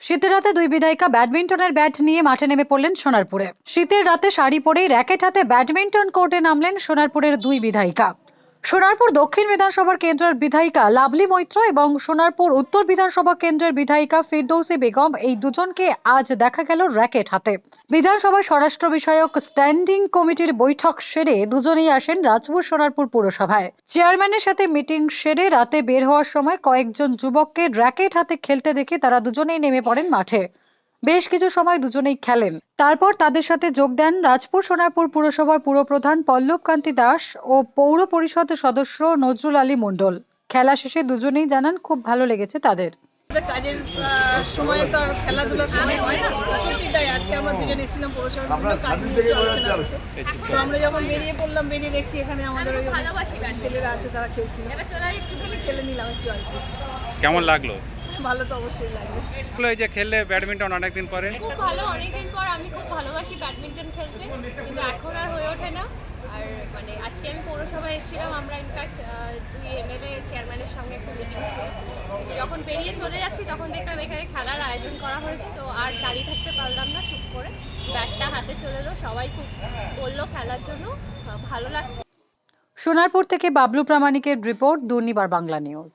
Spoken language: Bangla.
শীতের রাতে দুই বিধায়িকা ব্যাডমিন্টনের ব্যাট নিয়ে মাঠে নেমে পড়লেন সোনারপুরে। শীতের রাতে শাড়ি পরেই র্যাকেট হাতে ব্যাডমিন্টন কোর্টে নামলেন সোনারপুরের দুই বিধায়িকা। সোনারপুর দক্ষিণ বিধানসভার কেন্দ্রের বিধায়িকা লাভলি মৈত্র এবং সোনারপুর উত্তর বিধানসভা কেন্দ্রের বিধায়িকা ফিরদৌসি বেগম এই দুজনকে আজ দেখা গেল র্যাকেট হাতে। বিধানসভার স্বরাষ্ট্র বিষয়ক স্ট্যান্ডিং কমিটির বৈঠক সেরে দুজনেই আসেন রাজপুর সোনারপুর পুরসভায়। চেয়ারম্যানের সাথে মিটিং সেরে রাতে বের হওয়ার সময় কয়েকজন যুবককে র্যাকেট হাতে খেলতে দেখে তারা দুজনেই নেমে পড়েন মাঠে। বেশ কিছু সময় দুজনেই খেলেন। তারপর তাদের সাথে যোগ দেন রাজপুর সোনারপুর পুরসভার পুরপ্রধান পল্লব কান্তি দাস ও পৌর পরিষদ সদস্য নজরুল আলী মণ্ডল। খেলা শেষে দুজনেই জানান খুব ভালো লেগেছে তাদের। কাজের সময় তো খেলাধুলার সময় হয় না। সত্যি তাই আজকে আমরা দুজন এসেছিলাম পৌরসভার বিভিন্ন কাজ নিয়ে আলোচনা করতে। তো আমরা যখন বেরিয়ে পড়লাম বেরিয়ে দেখছি এখানে আমাদের ওই ছেলেরা আছে তারা খেলছিল খেলে নিলাম একটু আর কেমন লাগল? ভালো তো অবশ্যই লাগবে হলো এই যে খেললে ব্যাডমিন্টন অনেকদিন পরে। খুব ভালো অনেকদিন পর আমি খুব ভালোবাসি ব্যাডমিন্টন খেলতে কিন্তু এখন আর হয়ে ওঠে না। আর মানে আজকে আমি পৌরসভায় এসেছিলাম আমরা ইনফ্যাক্ট দুই এমএলএ চেয়ারম্যানের সঙ্গে একটা মিটিং ছিল। যখন বেরিয়ে চলে যাচ্ছি তখন দেখলাম এখানে খেলার আয়োজন করা হয়েছে তো আর দাঁড়িয়ে থাকতে পারলাম না চুপ করে। ব্যাটটা হাতে চলে এলো সবাই খুব বলল খেলার জন্য ভালো লাগছে। সোনারপুর থেকে বাবলু প্রামাণিকের রিপোর্ট দুর্নিবার বাংলা নিউজ